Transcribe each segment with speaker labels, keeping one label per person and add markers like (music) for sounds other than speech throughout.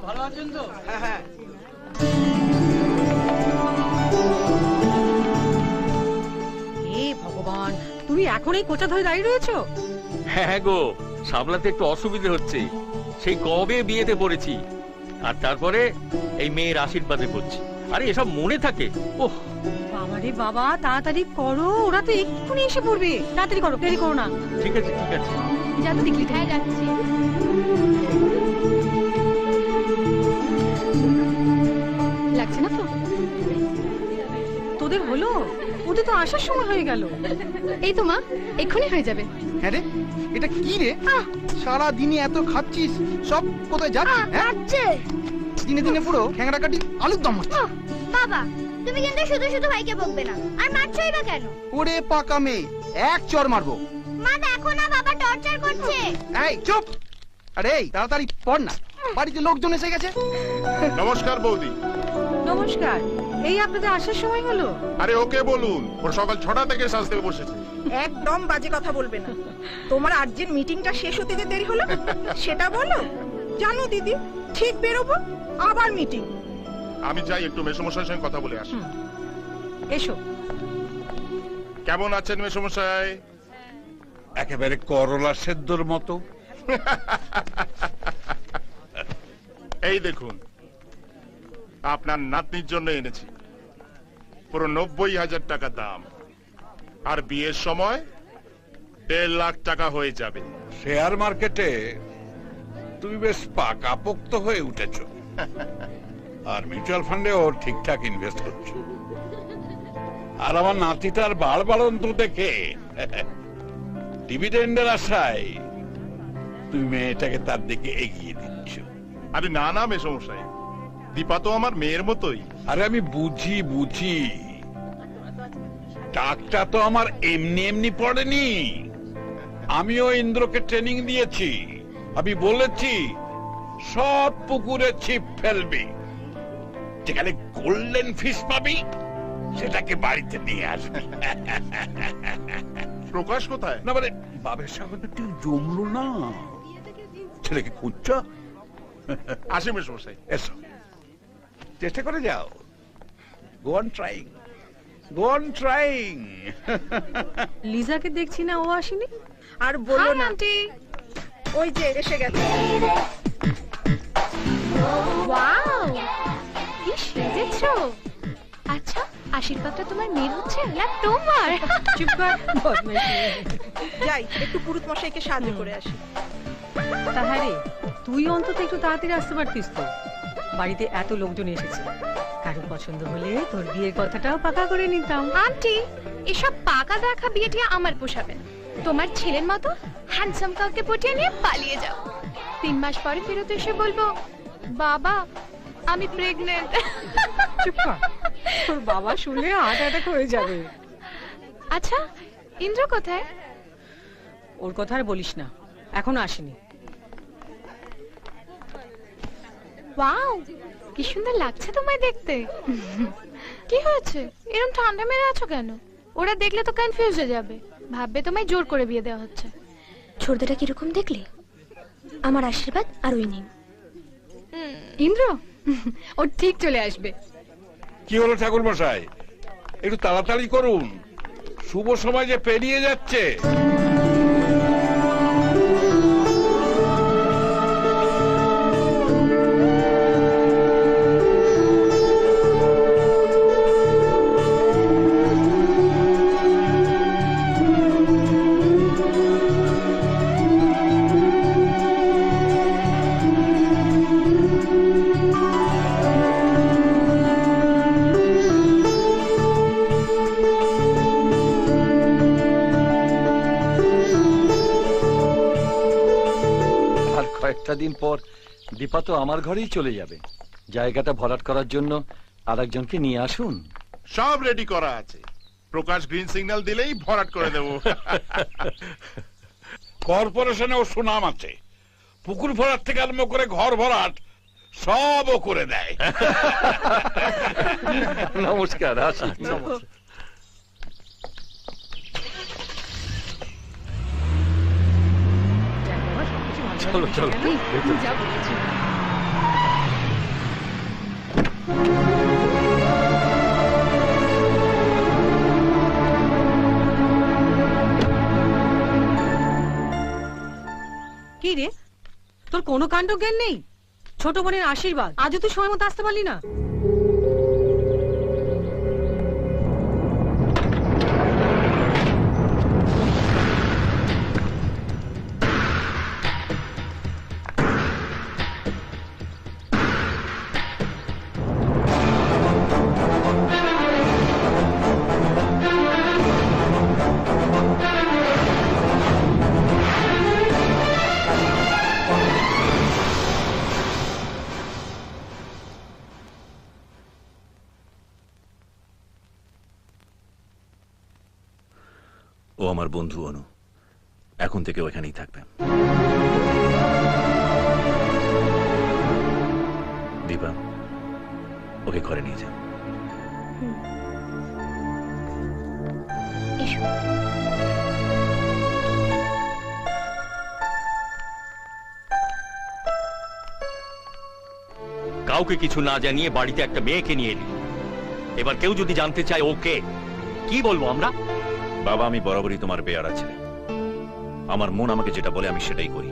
Speaker 1: ভালো আছেন তো?
Speaker 2: হ্যাঁ হ্যাঁ।
Speaker 3: হে ভগবান তুমি এখন এই কোচা ধরে দাঁড়িয়ে রয়েছো?
Speaker 4: হ্যাঁ গো সামলাতে একটু অসুবিধে হচ্ছে। সেই কবে বিয়েতে পড়েছি। আর তারপরে এই মেয়ের আশীর্বাদে করছি আরে এসব মনে থাকে। ওহ।
Speaker 3: বাবারে বাবা তাড়াতাড়ি করো ওরা তো এক্ষুনি এসে পড়বে। তাড়াতাড়ি করো দেরি করো না।
Speaker 4: ঠিক আছে ঠিক আছে।
Speaker 5: যা তো দেখলি হ্যাঁ যাচ্ছি।
Speaker 3: তোদের হলো? ওদের তো আসার সময় হয়ে গেল।
Speaker 5: এই তো মা এক্ষুনি হয়ে যাবে।
Speaker 2: হ্যাঁ রে এটা কি রে? সারা দিনে এত খাচ্ছিস সব কোথায় যাচ্ছে হ্যাঁ? দিনে দিনে পুরো খ্যাংরা কাটি আলুর দম হচ্ছে।
Speaker 6: বাবা তুমি কিন্তু শুধু শুধু ভাইকে বকবে না আর মারছই বা কেন?
Speaker 2: ওরে পাকা মেয়ে এক চর মারবো।
Speaker 6: মা দেখো না বাবা টর্চার করছে।
Speaker 2: এই চুপ! আরে এই তাড়াতাড়ি পড় না। বাড়িতে লোকজন এসে গেছে।
Speaker 7: নমস্কার বৌদি।
Speaker 3: নমস্কার। এই আপনাদের আসার সময় হলো?
Speaker 7: আরে ওকে বলুন ওর সকাল ছটা থেকে সাজতে বসেছে।
Speaker 8: একদম বাজে কথা বলবে না। তোমার আর্জেন্ট মিটিংটা শেষ হতে যে দেরি হলো সেটা বলো। জানো দিদি ঠিক বেরোবো আবার মিটিং।
Speaker 7: আমি যাই একটু মেসমশাইয়ের সঙ্গে কথা বলে আসি।
Speaker 3: এসো।
Speaker 7: কেমন আছেন মেসমশাই?
Speaker 9: একেবারে করলা সেদ্ধর মতো।
Speaker 7: এই দেখুন আপনার নাতনির জন্য এনেছি। পুরো নব্বই হাজার টাকা দাম। আর বিয়ের সময় দেড় লাখ টাকা হয়ে যাবে।
Speaker 9: শেয়ার মার্কেটে তুমি বেশ পাকাপোক্ত হয়ে উঠেছ। আর মিউচুয়াল ফান্ডেও ঠিকঠাক ইনভেস্ট করছ। আর আমার নাতিটার বাড় বাড়ন্ত দেখে। ডিভিডেন্ডের আশায় তুমি মেয়েটাকে তার দিকে এগিয়ে দিচ্ছ।
Speaker 7: আরে না না মেসমশাই। দীপা তো আমার মেয়ের মতোই।
Speaker 9: আরে আমি বুঝি বুঝি। টাকটা তো আমার এমনি এমনি পড়েনি। আমিও ইন্দ্রকে ট্রেনিং দিয়েছি। আমি বলেছি সব পুকুরে ছিপ ফেলবি। যেখানে গোল্ডেন ফিশ পাবি সেটাকে বাড়িতে নিয়ে আসবি।
Speaker 7: প্রকাশ কোথায়?
Speaker 9: না মানে বাবের তো একটু জমলো না। ছেলেকে খুঁজছ?
Speaker 7: আসি মেসমশাই
Speaker 9: এসো। চেষ্টা করে যাও। Go on trying go on trying
Speaker 3: লিজাকে দেখছি না ও আসেনি?
Speaker 8: আর বলো না।
Speaker 5: আন্টি
Speaker 8: ওই যে এসে গেছে।
Speaker 5: ওয়াও কি সেজেছো? আচ্ছা আশীর্বাদটা তোমার মেয়ের হচ্ছে না তোমার?
Speaker 3: চুপ কর বদমাইশ
Speaker 8: যাই একটু পুরুত মশাইকে সাহায্য করে আসি।
Speaker 3: তাহারে তুই অন্তত একটু তাড়াতাড়ি আসতে পারতিস তো। বাড়িতে এত লোকজন এসেছে। কারও পছন্দ হলে তোর বিয়ের কথাটাও পাকা করে নিতাম।
Speaker 5: আন্টি এসব পাকা দেখা বিয়েটি আমার পোষাবে না। তোমার ছেলের মতো হ্যান্ডসাম কাউকে পটিয়ে নিয়ে পালিয়ে যাও। তিন মাস পরে ফেরত এসে বলব বাবা আমি প্রেগনেন্ট
Speaker 3: চুপ কর। তোর বাবা শুনে হার্ট অ্যাটাক হয়ে যাবে।
Speaker 5: আচ্ছা ইন্দ্র কোথায়?
Speaker 3: ওর কথা আর বলিস না। এখনও আসেনি।
Speaker 5: ওয়াও কি সুন্দর লাগছে তোমায় দেখতে। কি হয়েছে? এরকম ঠান্ডা মেরে আছো কেন? ওরা দেখলে তো কনফিউজ হয়ে যাবে। ভাববে তোমায় জোর করে বিয়ে দেওয়া হচ্ছে।
Speaker 6: ছোটদাটা কীরকম দেখলে? আমার আশীর্বাদ আর ওই নিন।
Speaker 5: ইন্দ্র ও ঠিক চলে আসবে।
Speaker 9: কি হলো ঠাকুর মশাই একটু তাড়াতাড়ি করুন। শুভ সময় যে পেরিয়ে যাচ্ছে।
Speaker 10: আর কয়েকটা দিন পর দীপা তো আমার ঘরেই চলে যাবে। জায়গাটা ভরাট করার জন্য আরেকজনকে নিয়ে আসুন।
Speaker 7: সব রেডি করা আছে। প্রকাশ গ্রিন সিগন্যাল দিলেই ভরাট করে দেবো।
Speaker 9: কর্পোরেশনেও সুনাম আছে। পুকুর ভরাট থেকে আরম্ভ করে ঘর ভরাট সবও করে দেয়।
Speaker 10: নমস্কার আসি।
Speaker 3: দেখ
Speaker 10: চলো চলো।
Speaker 5: কি রে?
Speaker 3: তোর কোনো কাণ্ড জ্ঞান নেই? ছোট বোনের আশীর্বাদ। আজও তুই সময় মতো আসতে পারলি না?
Speaker 1: আমার বন্ধু অনু। এখন থেকে ও এখানেই থাকবে। দীপা ওকে ঘরে নিয়ে যা।
Speaker 6: এসো।
Speaker 4: কাউকে কিছু না জানিয়ে বাড়িতে একটা মেয়েকে নিয়ে এলি। এবার কেউ যদি জানতে চায় ওকে কি বলব আমরা?
Speaker 1: বাবা আমি বরাবরই তোমার বেয়ারা ছেলে। আমার মন আমাকে যেটা বলে আমি সেটাই করি।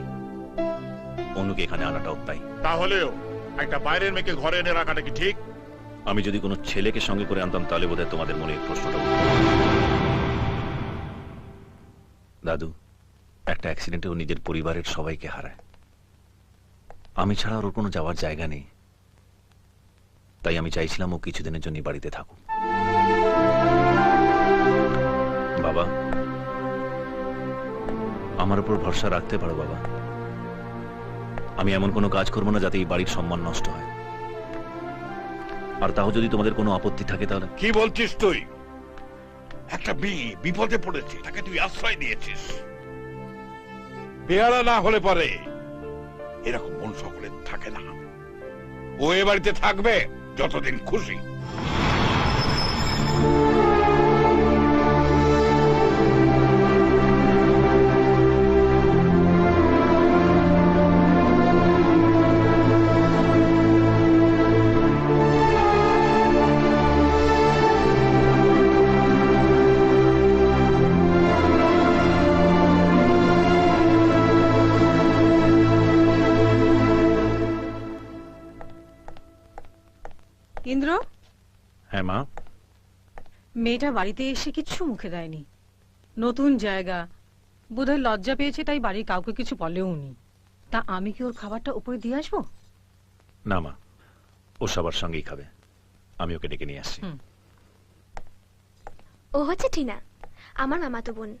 Speaker 1: অনুকে এখানে আনাটাও তাই।
Speaker 7: তাহলেও একটা বাইরের মেয়েকে ঘরে এনে রাখাটা কি ঠিক?
Speaker 1: আমি যদি কোনো ছেলেকে সঙ্গে করে আনতাম তাহলে বোধহয় তোমাদের মনে প্রশ্নটা দাদু একটা অ্যাক্সিডেন্টে ও নিজের পরিবারের সবাইকে হারায়। আমি ছাড়া ওর কোনো যাওয়ার জায়গা নেই। তাই আমি চাইছিলাম ও কিছুদিনের জন্য বাড়িতে থাকুক। বাবা। আমার উপর ভরসা রাখতে পারো বাবা। আমি এমন কোনো কাজ করব না যাতে এই বাড়ির সম্মান নষ্ট হয়। আর তাও যদি তোমাদের কোনো আপত্তি থাকে তাহলে
Speaker 9: কি বলছিস তুই? একটা মেয়ে বিপদে পড়েছে, তাকে তুই আশ্রয় দিয়েছিস। পেয়ারা না হলে পরে এরকম মন সকলের থাকে না। ও এ বাড়িতে থাকবে যতদিন খুশি।
Speaker 3: মেয়েটা বাড়িতে এসে কিচ্ছু মুখে দেয়নি। নতুন জায়গা। বোধহয় লজ্জা পেয়েছে তাই বাড়ির কাউকে কিছু বলেও নি। তা আমি কি ওর খাবারটা উপরে দিয়ে আসব?
Speaker 1: না মা। ও সবার সঙ্গেই খাবে। আমি ওকে ডেকে নিয়ে আসছি।
Speaker 6: ও হচ্ছে টিনা আমার মামাতো বোন।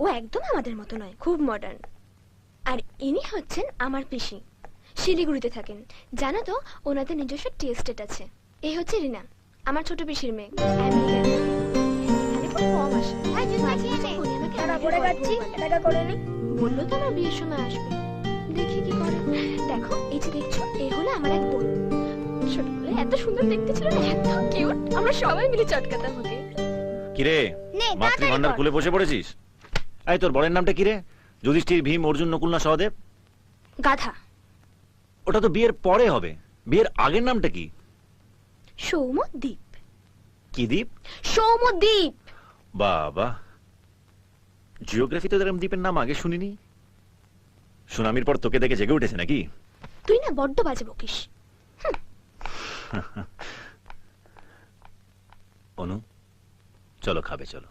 Speaker 6: ও একদম আমাদের মতো নয় খুব মডার্ন আর ইনি হচ্ছেন আমার পিসি। শিলিগুড়িতে থাকেন। জানো তো ওনাদের নিজস্ব টি এস্টেট আছে। এই হচ্ছে রিনা আমার ছোট পিসির মেয়ে। কম আসে। মাঝে মাঝে ফোনে আমাকে আমেরিকার গল্প বলল তো আমার বিয়ের সময় আসবে দেখি কি করে দেখো এই যে দেখছ এই হলো আমার এক বোন ছোটবেলায় এত সুন্দর দেখতে ছিল না এত কিউট আমরা সবাই মিলে চটকাতাম ওকে
Speaker 1: কিরে মাতৃ ভান্ডার খুলে বসে পড়েছিস? এই তোর বরের নামটা কিরে? যুধিষ্ঠির ভীম অর্জুন নকুল না সহদেব?
Speaker 6: গাধা।
Speaker 1: ওটা তো বিয়ের পরে হবে। বিয়ের আগের নামটা কি?
Speaker 6: সৌমদ্বীপ।
Speaker 1: কি দ্বীপ?
Speaker 6: সৌমদ্বীপ।
Speaker 1: বাবা জিওগ্রাফিতে এরকম দ্বীপের নাম আগে শুনিনি? সুনামির পর তোকে দেখে জেগে উঠেছে নাকি?
Speaker 6: তুই না বড্ড বাজে বকিস।
Speaker 1: অনু চলো খাবে চলো।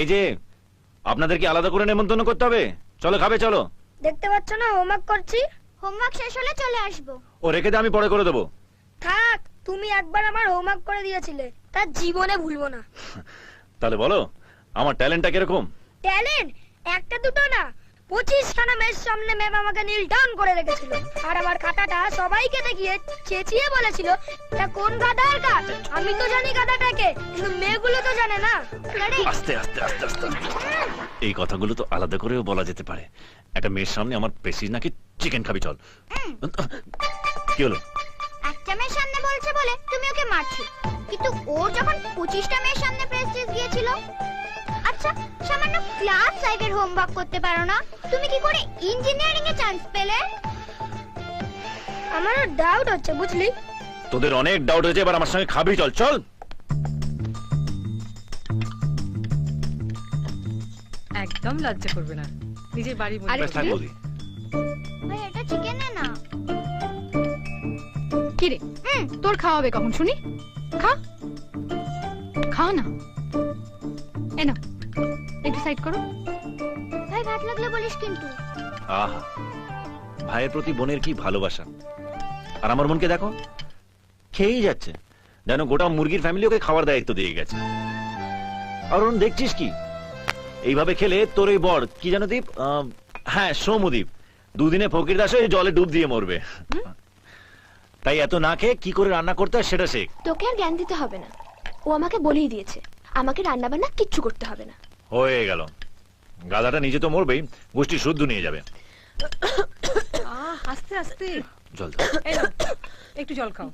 Speaker 1: এই যে আপনাদেরকে আলাদা করে নেমন্তন্ন করতে হবে। চলো খাবে চলো।
Speaker 6: দেখতে পাচ্ছ না হোমওয়ার্ক করছি। হোমওয়ার্ক শেষ হলে চলে আসব।
Speaker 1: ও রেখে দে আমি পরে করে দেবো।
Speaker 6: তুমি একবার আমার হোমওয়ার্ক করে দিয়েছিলে তা জীবনে ভুলবো না।
Speaker 1: তাহলে বলো আমার ট্যালেন্টটা কীরকম?
Speaker 6: ট্যালেন্ট? একটা দুটো না। পঁচিশ খানা মেয়ের সামনে ম্যাম আমাকে নীল ডাউন করে রেখেছিল। আর আমার খাতাটা সবাইকে দেখিয়ে চেঁচিয়ে বলেছিল এটা কোন কাজ? আমি তো জানি গাধাটাকে কিন্তু মেয়েগুলো তো জানে না।
Speaker 1: আস্তে আস্তে আস্তে আস্তে। এই কথাগুলো তো আলাদা করেও বলা যেতে পারে। একটা মেয়ের সামনে আমার প্রেসিজ নাকি চিকেন খাবি চল। কি হলো?
Speaker 6: একটা মেয়ের সামনে বলে তুমি ওকে মারছো। কিন্তু ও যখন পঁচিশটা মেয়ের সামনে প্রেস্টিজ গিয়েছিল আচ্ছা সামান্য ক্লাস ফাইভের হোমওয়ার্ক করতে পারো না? তুমি কি করে ইঞ্জিনিয়ারিং এ চান্স পেলে? আমারও ডাউট হচ্ছে বুঝলি?
Speaker 1: তোদের অনেক ডাউট হয়েছে এবার আমার সঙ্গে খাবি চল চল।
Speaker 3: একদম লজ্জা করবে না। নিজের বাড়ি মনে
Speaker 5: আরে
Speaker 1: থাক বৌদি
Speaker 5: রে। তোর খাওয়াবে কখন শুনি? খা। খা না। এ না একটু সাইড করো।
Speaker 6: ভাই ভাত লাগলে বলিস কিন্তু।
Speaker 1: আহা ভাইয়ের প্রতি বোনের কি ভালোবাসা? আর আমার মনকে দেখো খেয়েই যাচ্ছে। যেন গোটা মুরগির ফ্যামিলি ওকে খাওয়ার দায়িত্ব দিয়ে গেছে। আর ওরম দেখছিস কি? এইভাবে খেলে তোর ওই বর কি জানো দীপ হ্যাঁ সৌমদীপ দুদিনে ফকির দাস জলে ডুব দিয়ে মরবে। তাই এত না খেয়ে কি করে রান্না করতে হয় সেটা শেখ।
Speaker 6: তোকে আর জ্ঞান দিতে হবে না। ও আমাকে বলেই দিয়েছে আমাকে রান্না বান্না কিচ্ছু করতে হবে না।
Speaker 1: হয়ে গেল। গাধাটা নিজে তো মরবেই গোষ্ঠী শুদ্ধ নিয়ে যাবে।
Speaker 3: আহ আস্তে আস্তে।
Speaker 1: জল দাও।
Speaker 3: এই নাও, একটু জল খাও।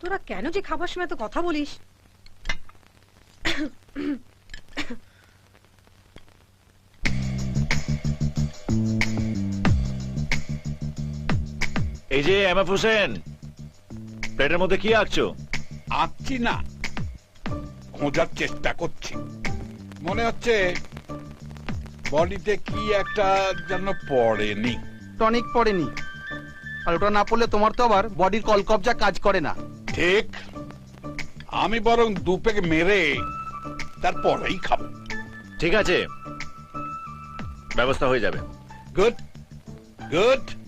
Speaker 3: তোরা কেন যে খাবার সময় তো কথা বলিস?
Speaker 1: এই যে এম এফ হোসেন প্লেটের মধ্যে কি আঁকছো?
Speaker 9: আঁকছি না খোঁজার চেষ্টা করছি। মনে হচ্ছে বডিতে কি একটা যেন পড়েনি।
Speaker 2: টনিক পড়েনি। আর ওটা না পড়লে তোমার তো আবার বডির কলকবজা কাজ করে না।
Speaker 9: ঠিক আমি বরং দুপেক মেরে তারপরেই খাব।
Speaker 1: ঠিক আছে ব্যবস্থা হয়ে যাবে।
Speaker 9: Good good.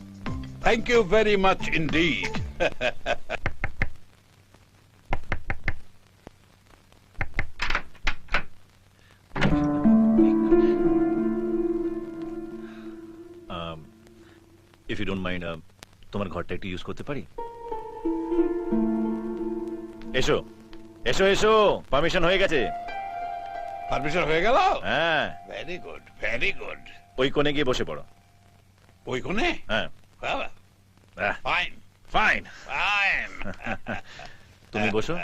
Speaker 9: Thank you very much indeed
Speaker 1: if you don't mind তোমার ঘরটা একটু ইউজ করতে পারি? এসো এসো এসো পারমিশন হয়ে গেছে।
Speaker 9: পারমিশন হয়ে গেল?
Speaker 1: হ্যাঁ।
Speaker 9: ভেরি গুড ভেরি গুড
Speaker 1: ওই কোণে গিয়ে বসে পড়ো।
Speaker 9: ওই কোনে
Speaker 1: হ্যাঁ।
Speaker 9: ফাইন
Speaker 1: ফাইন
Speaker 9: ফাইন
Speaker 1: তুমি বসো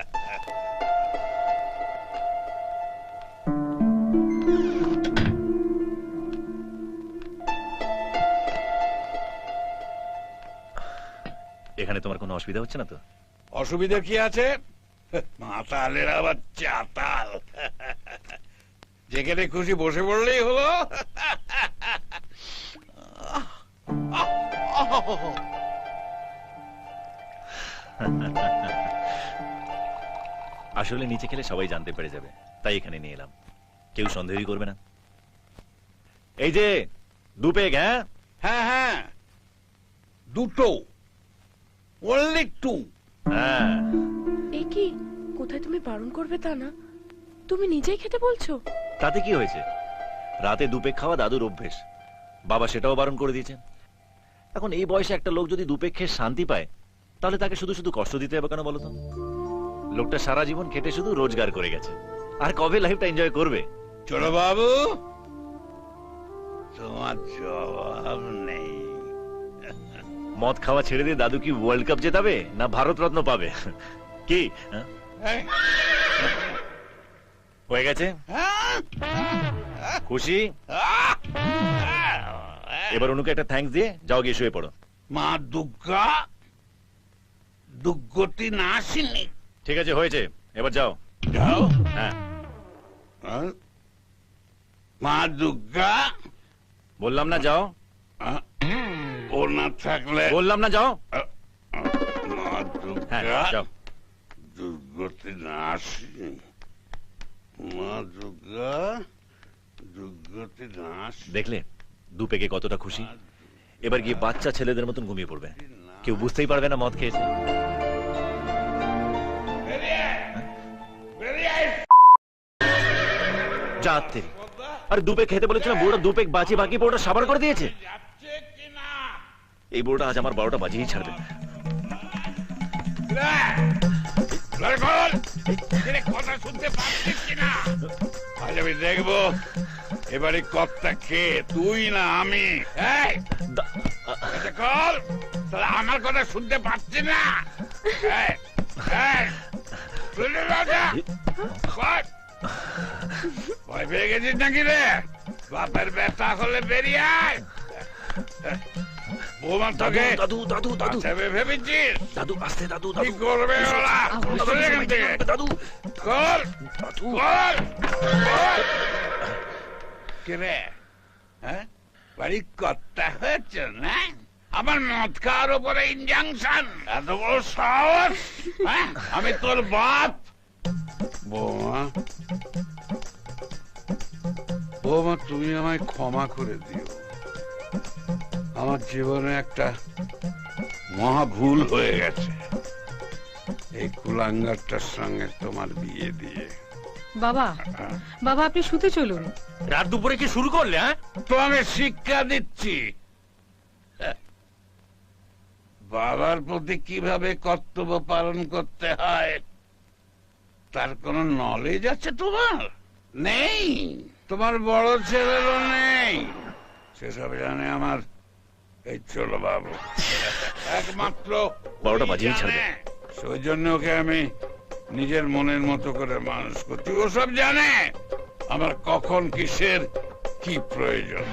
Speaker 1: এখানে তোমার কোনো অসুবিধা হচ্ছে না তো
Speaker 9: অসুবিধা কি আছে মাতালের আবার চাতাল যেখানে খুশি বসে পড়লেই হলো (laughs)
Speaker 1: আসলে নিচে খেলে সবাই জানতে পেরে যাবে। তাই এখানে নিয়ে এলাম। কেউ সন্দেহই করবে না। এই যে দুপেগ হ্যাঁ?
Speaker 9: হ্যাঁ হ্যাঁ। দুটো। অনলি টু
Speaker 1: হ্যাঁ।
Speaker 11: এ কি? কোথায় তুমি বারণ করবে তা না? তুমি নিজেই খেতে বলছো?
Speaker 1: তাতে কি হয়েছে? রাতে দুপেক খাওয়া দাদুর অভ্যেস। বাবা সেটাও বারণ করে দিয়েছেন। এখন এই বয়সে একটা লোক যদি দুপেক খেয়ে শান্তি পায় তাহলে তাকে শুধু শুধু কষ্ট দিতে হবে কেন বলতো লোকটা সারা জীবন খেটে শুধু রোজগার করে গেছে। আর কবে লাইফটা এনজয় করবে?
Speaker 9: চলো বাবু। তোমার জবাব নেই।
Speaker 1: মদ খাওয়া ছেড়ে দিয়ে দাদু কি ওয়ার্ল্ড কাপ জেতাবে না ভারত রত্ন পাবে? কি? হ্যাঁ? হয়ে গেছে? খুশি? এবার অনুকে একটা থ্যাঙ্কস দিয়ে যাও গিয়ে শুয়ে পড়ো।
Speaker 9: মা দুর্গা দুর্গতি না আসেনি।
Speaker 1: ঠিক আছে হয়েছে। এবার যাও।
Speaker 9: যাও?
Speaker 1: হ্যাঁ।
Speaker 9: হ্যাঁ? মা দুর্গা?
Speaker 1: বললাম না যাও।
Speaker 9: ও না থাকলে
Speaker 1: বললাম না যাও।
Speaker 9: মা
Speaker 1: হ্যাঁ
Speaker 9: দুর্গা দুর্গতি না আসেনি। মা দুর্গা? দুর্গতি না আসেনি।
Speaker 1: দেখলে দুপেকে কতটা খুশি। এবার গিয়ে বাচ্চা ছেলেদের মতন ঘুমিয়ে পড়বে। কেউ বুঝতেই পারবে না মদ খেয়েছে। যাতে আরে দুপেক খেতে বলেছিলাম বুড়োটা দুপেক বাঁচিয়ে বাকি পুরোটা সাবার করে দিয়েছে। এই বুড়োটা আজ আমার বারোটা বাজিয়েই ছাড়বে।
Speaker 9: কথা শুনতে পাচ্ছিস কিনা? আজ আমি দেখব এবারে কর্তা কে তুই না আমি। আমার কথা শুনতে পাচ্ছি না? ভয় পেয়ে গেছিস নাকি রে? বাপের ব্যথা হলে বেরিয়ে আয়। বৌমা তোকে
Speaker 1: দাদু দাদু দাদু।
Speaker 9: ভেবে ভেবেছিস?
Speaker 1: দাদু আসতে দাদু
Speaker 9: কি করবে ওরা? চলে এখান থেকে।
Speaker 1: দাদু।
Speaker 9: কর
Speaker 1: দাদু।
Speaker 9: কর কর? কে রে হ্যাঁ? বাড়ি কর্তা হয়েছে না? আমার মদ খাওয়ার উপরে ইনজাংশন এত বড় সাহস হ্যাঁ? আমি তোর বাপ। বৌমা। বৌমা তুমি আমায় ক্ষমা করে দিও। আমার জীবনে একটা মহা ভুল হয়ে গেছে। এই কুলাঙ্গারটার সঙ্গে তোমার বিয়ে দিয়ে।
Speaker 3: বাবা বাবা আপনি শুতে চলুন।
Speaker 4: রাত দুপুরে কি শুরু করলে হ্যাঁ?
Speaker 9: তোমাকে শিক্ষা দিচ্ছি। বাবার প্রতি কীভাবে কর্তব্য পালন করতে হয় তার কোন নলেজ আছে তোমার? নেই। তোমার বড় ছেলেরও নেই। সেসব জানে আমার এই চলো বাবু একমাত্র
Speaker 1: ছাড়বে।
Speaker 9: সেই জন্য ওকে আমি নিজের মনের মতো করে মানুষ করছি। ওসব জানে। আমার কখন কিসের কি প্রয়োজন।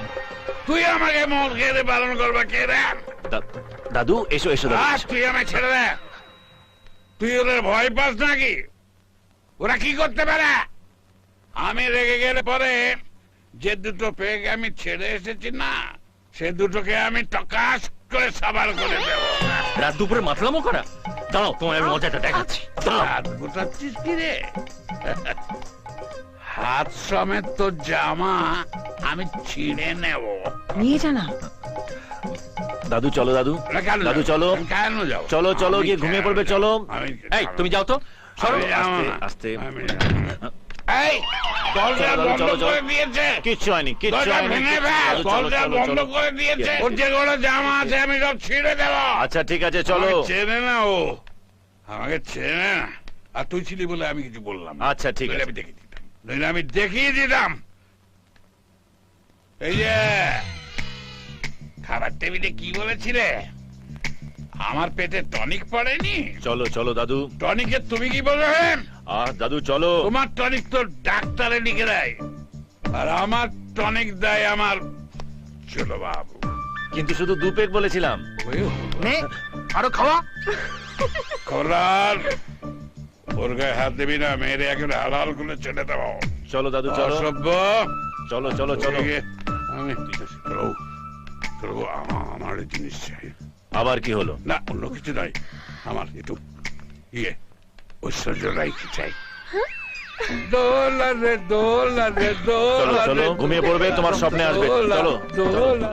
Speaker 9: তুই আমাকে মল ঘেরে পালন করবা কে রে?
Speaker 1: দাদু এসো এসো।
Speaker 9: তুই আমায় ছেড়ে দে। তুই ওদের ভয় পাস নাকি? ওরা কি করতে পারে? আমি রেগে গেলে পরে যে দুটো পেগ আমি ছেড়ে এসেছি না সে দুটোকে আমি টকাশ করে সাবার করে দেবো।
Speaker 4: রাত দুপুরে মাতলামো করা? দাঁড়াও তোমার মজাটা দেখাচ্ছি।
Speaker 9: হাত গোটাচ্ছিস কি রে? হাত সমেত তোর জামা আমি ছিঁড়ে নেব।
Speaker 3: নিয়ে জানা
Speaker 1: দাদু চলো দাদু। দাদু চলো? চলো চলো গিয়ে ঘুমিয়ে পড়বে চলো।
Speaker 9: আমি
Speaker 4: এই তুমি যাও তো।
Speaker 1: আস্তে,
Speaker 9: না।
Speaker 1: আস্তে।
Speaker 9: আমি যাব না। এই দরজা বন্ধ
Speaker 1: চলো, চলো।
Speaker 9: করে দিয়েছে।
Speaker 1: কিচ্ছু হয়নি কিচ্ছু হয়নি
Speaker 9: ভেঙে
Speaker 1: কিচ্ছু-
Speaker 9: ফেল।
Speaker 1: দাদু, চলো,
Speaker 9: দরজা বন্ধ করে দিয়েছে।
Speaker 1: কি-
Speaker 9: ওর যেগুলো জামা আছে আমি সব ছিঁড়ে দেবো।
Speaker 1: আচ্ছা ঠিক আছে চলো।
Speaker 9: চেনে না ও। আমাকে চেনে না। আর তুই ছিলি বলে আমি কিছু বললাম
Speaker 1: আচ্ছা, ঠিক আছে।
Speaker 9: আমি দেখিয়ে দিতাম। নইলে আমি দেখিয়ে দিতাম। এই যে খাবার টেবিলে কি বলেছিলে? আমার পেটে টনিক পড়েনি?
Speaker 1: চলো চলো দাদু।
Speaker 9: টনিকে তুমি কি বলো হ্যাঁ?
Speaker 1: আহ দাদু চলো।
Speaker 9: তোমার টনিক তো ডাক্তারে লিখে দেয়। আর আমার টনিক দেয় আমার চলো বাবু।
Speaker 1: কিন্তু শুধু দু পেক বলেছিলাম।
Speaker 2: নে আরও খাওয়া।
Speaker 9: খবরদার ওর গায়ে হাত দিবি না মেয়েরে এখন হালাল করে ছেড়ে দেবো।
Speaker 1: চলো দাদু চলো।
Speaker 9: অসভ্য।
Speaker 1: চলো চলো চলো।
Speaker 9: আমি আমার জিনিস চাই।
Speaker 1: আবার কি হলো
Speaker 9: না অন্য কিছু নয় আমার একটু ইয়ে ঐশ্বর্য রাই চাই
Speaker 1: চলো
Speaker 9: রে
Speaker 1: ঘুমিয়ে পড়বে তোমার স্বপ্নে আসবে চলো চলো